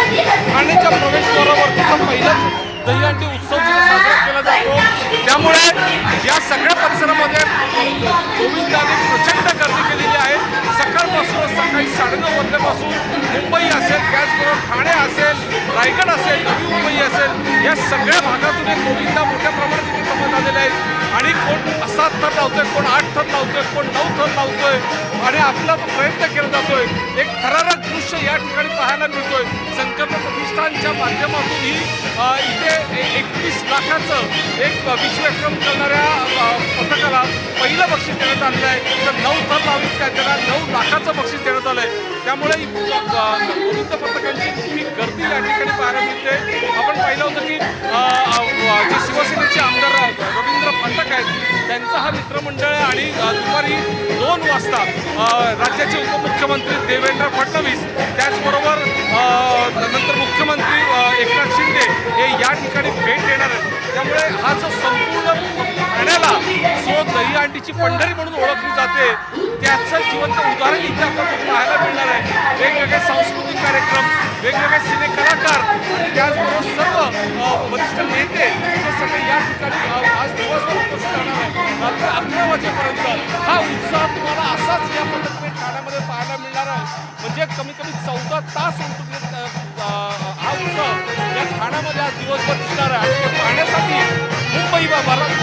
ठाण्याच्या प्रवेशद्वारावर पहिलाच दहीहंडी उत्सव साजरा केला जातो. त्यामुळे या सगळ्या परिसरामध्ये गोविंदाने प्रचंड गर्दी केलेली आहे. सकाळपासून सकाळी साडेनऊ वाजल्यापासून मुंबई असेल त्याचबरोबर ठाणे असेल रायगड असेल नवी मुंबई असेल या सगळ्या भागातून एक गोविंदा मोठ्या प्रमाणात इथे जमत आले सात थर लावतोय कोण आठ थर लावतोय कोण नऊ थर लावतोय. आणि आपला तो प्रयत्न केला जातोय. एक थरारक दृश्य या ठिकाणी पाहायला मिळतोय. संकल्प प्रतिष्ठानच्या माध्यमातून ही इथे एकवीस लाखाचं एक विश्वविक्रम करणाऱ्या पथकाला पहिलं बक्षीस देण्यात आलेलं आहे. तर नऊ थर लावून त्या त्याला नऊ लाखाचं बक्षीस देण्यात आलं आहे त्यामुळे ही, पथकांची वाजता राज्याचे उपमुख्यमंत्री देवेंद्र फडणवीस त्याचबरोबर नंतर मुख्यमंत्री एकनाथ शिंदे हे या ठिकाणी भेट देणार आहेत. त्यामुळे हा जो संपूर्ण ठाण्याला जो दहीहंडीची पंढरी म्हणून ओळखली जाते त्याचं जिवंत उदाहरण इथे आपल्याला पाहायला मिळणार आहे. वेगवेगळे सांस्कृतिक कार्यक्रम वेगवेगळे सिने कलाकार त्याचबरोबर सर्व वरिष्ठ नेते म्हणजे कमीत कमी चौदा तास होतो हा उत्सव या ठाण्यामध्ये आज दिवसभर दिसणार आहे. पाहण्यासाठी मुंबई भरात